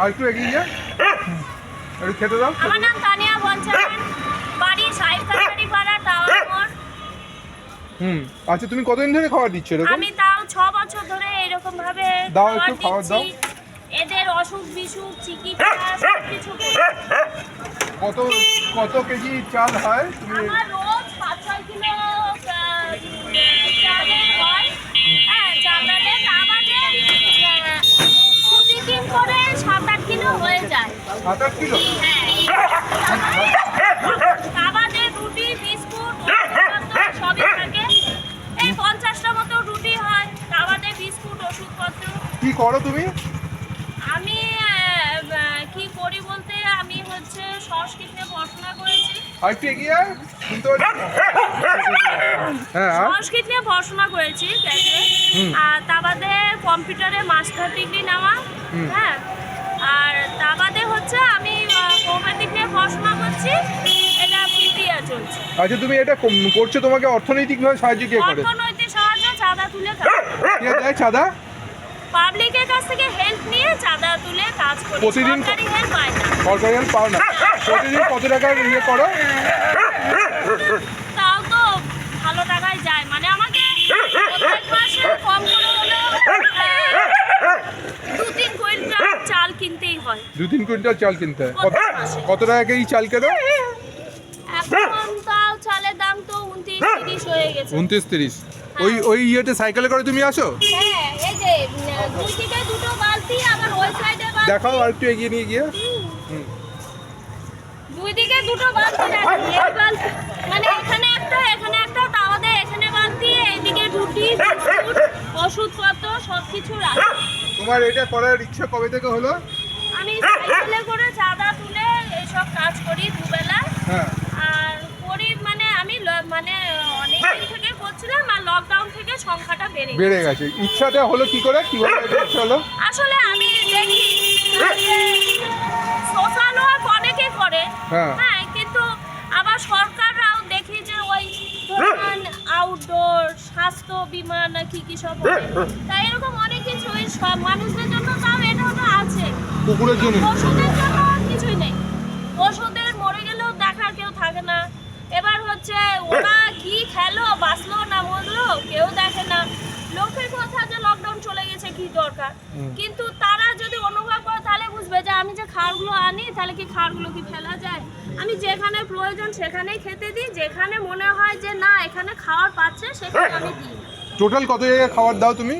আর একটু এগিয়ে যা। একটু খেতে দাও আমার নাম তানিয়া বঞ্চান বাড়ি সাহেব কাছারি পাড়া টাওয়ার মোড় হুম আচ্ছা তুমি কতদিন ধরে খাবার দিচ্ছ এরকম আমি তাও ছ বছর ধরে এরকম ভাবে দাও একটু খাবার দাও। এদের অসুখ বিসুখ চিকিৎসা সবকিছু করি। কত কত কেজি চাল হয় তুমি আমার রোজ পাঁচ ছয় কিলো আহ, চালের হয় হ্যাঁ চালালে তার বাদে আহ, প্রতিদিন করে সাত আট কিলো হয়ে যায় সাত আট কিলো? তার রুটি বিস্কুট সবই থাকে। এই পঞ্চাশটা মতো রুটি হয় বাদে বিস্কুট ওষুধপত্র কি করো তুমি? আমি কি করি বলতে আমি হচ্ছে সংস্কৃত নিয়ে পড়াশোনা করেছি। আর একটু এগিয়ে। হ্যাঁ সংস্কৃত নিয়ে পড়াশোনা করেছি আর তা বাদে কম্পিউটারে মাস্টার ডিগ্রি নেওয়া। হ্যাঁ আর তা বাদে হচ্ছে আমি হোমিওপ্যাথিক নিয়ে পড়াশোনা করছি। এটা ফিফটিয়া চলছে। আচ্ছা তুমি এটা করছ তোমাকে অর্থনৈতিকভাবে সাহায্য কে করে? অর্থনৈতিক সাহায্য চাঁদা তুলে কে দেয় চাঁদা? পাবলিকের কাছ থেকে হেল্প নিয়ে চাঁদা তুলে কাজ করি। প্রতিদিন- সরকারি হেল্প পাই না। সরকারি help পাও না। প্রতিদিন কত টাকার ইয়ে করো তাও তো ভালো টাকায় যায় মানে আমাকে প্রত্যেক মাসে কম করে হলেও আহ, দু তিন কুইন্টাল চাল কিনতেই হয়। দু তিন কুইন্টাল চাল কিনতে হয়। কত টাকা কেজি চাল কেন? এখন তাও চালের দাম তো উনত্রিশ তিরিশ হয়ে গেছে। উনত্রিশ তিরিশ। ওই ওই ইয়েতে সাইকেলে করে তুমি আসো? হ্যাঁ এই যে দুই দিকে দুটো বালতি আবার ওই সাইডে বালতি। দেখাও আর একটু এগিয়ে নিয়ে গিয়ে। দুই দিকে দুটো বালতি রাখি এই বালতি মানে এখানে একটা এখানে একটা তাওয়াতে এখানে বালতি এইদিকে রুটি ওষুধপত্র সব কিছু রাখি। তোমার এটা করার ইচ্ছা কবে থেকে হলো? আমি সাইকেলে করে চাঁদা তুলে এইসব কাজ করি দুবেলা। হ্যাঁ। আর করি মানে আমি মানে অনেকদিন থেকে করছিলাম আর লকডাউন থেকে সংখ্যাটা বেড়ে বেড়ে গেছে। ইচ্ছাটা হলো কি করে? ইচ্ছা হলো? আসলে আমি দেখি সোশ্যাল ওয়ার্ক অনেকে করে। হ্যাঁ। হ্যাঁ কিন্তু আবার সরকাররাও দেখি যে ওই আউটডোর স্বাস্থ্য বিমা না কি কি সব তাই এরকম অনেক সব মানুষদের জন্য তাও এটা তো আছে। কুকুরের জন্য? জন্য কিছুই নেই। ওষুধের মরে গেলেও দেখার কেউ থাকে না। এবার হচ্ছে ওরা কি খেলো বাঁচলো না মরলো কেউ দেখে না। লোকের কথা যে লকডাউন চলে গেছে কি দরকার? কিন্তু তারা যদি অনুভব করে তাহলে বুঝবে যে আমি যে খাওয়ারগুলো আনি তাহলে কি খাওয়ারগুলো কি ফেলা যায়? আমি যেখানে প্রয়োজন সেখানেই খেতে দিই যেখানে মনে হয় যে না এখানে খাওয়ার পাচ্ছে সেখানে আমি দিই। টোটাল কত জায়গায় খাবার দাও তুমি?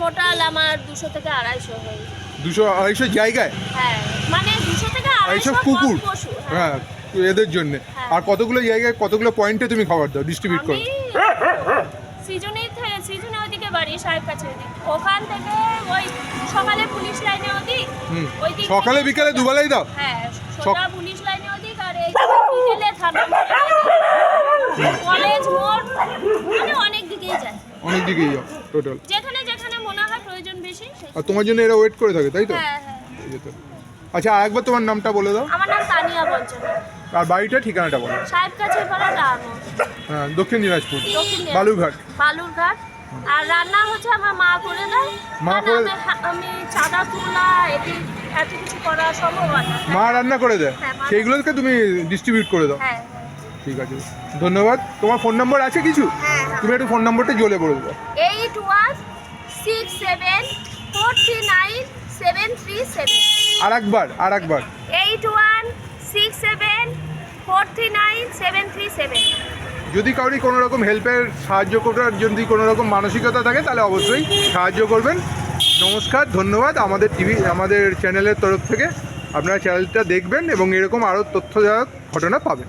টোটাল আমার দুশো থেকে আড়াইশো হয়ে। দুশো আড়াইশো জায়গায়? হ্যাঁ মানে দুশো থেকে আড়াইশো কুকুর পশু হ্যাঁ। হ্যাঁ এদের জন্য। হ্যাঁ। আর কতগুলো জায়গায় কতগুলো পয়েন্টে তুমি খাবার দাও ডিস্ট্রিবিউট করো? সিজনে থেকে সিজনে ওইদিকে বাড়ি সাহেব কাছে ওখান থেকে ওই সকালে পুলিশ লাইনে ওদিক হুম। ওই সকালে বিকালে দুবেলাই দাও? হ্যাঁ সক- সোজা পুলিশ লাইনে ওদিক আর এই বিকেলে থানা। কলেজ মোড় মানে অনেক দিকেই যায়। অনেক দিকেই যাও টোটাল যেখানে যেখানে মনে হয় প্রয়োজন বেশি সে- আর তোমার জন্য এরা ওয়েট করে থাকে তাই তো? হ্যাঁ হ্যাঁ। তো। আচ্ছা আরেকবার তোমার নামটা বলে দাও। আমার নাম তানিয়া বলছেন আর বাড়িটা ঠিকানাটা বলো। সাহেব কাছে পাড়া ডানো হ্যাঁ দক্ষিণ দিনাজপুর। বালুরঘাট। বালুরঘাট। আর রান্না হচ্ছে আমার মা করে দেয়। মা করে- আমি- চাঁদা তুলা এটি এত কিছু করা সম্ভব হয় না। মা রান্না করে দেয়? হ্যাঁ, সেইগুলোকে তুমি ডিস্ট্রিবিউট করে দাও। হ্যাঁ। ঠিক আছে। ধন্যবাদ। তোমার ফোন নম্বর আছে কিছু? হ্যাঁ তুমি একটু ফোন নম্বরটা জ্বলে বলে দেবো eight one six seven four three nine seven three seven আর একবার আর একবার eight one six seven four three nine seven three seven যদি কাউরি কোনো রকম হেল্পের সাহায্য করার যদি কোনো রকম মানসিকতা থাকে তাহলে অবশ্যই সাহায্য করবেন। নমস্কার ধন্যবাদ আমাদের টিভি আমাদের চ্যানেলের তরফ থেকে। আপনারা চ্যানেলটা দেখবেন এবং এরকম আরও তথ্যদায়ক ঘটনা পাবেন।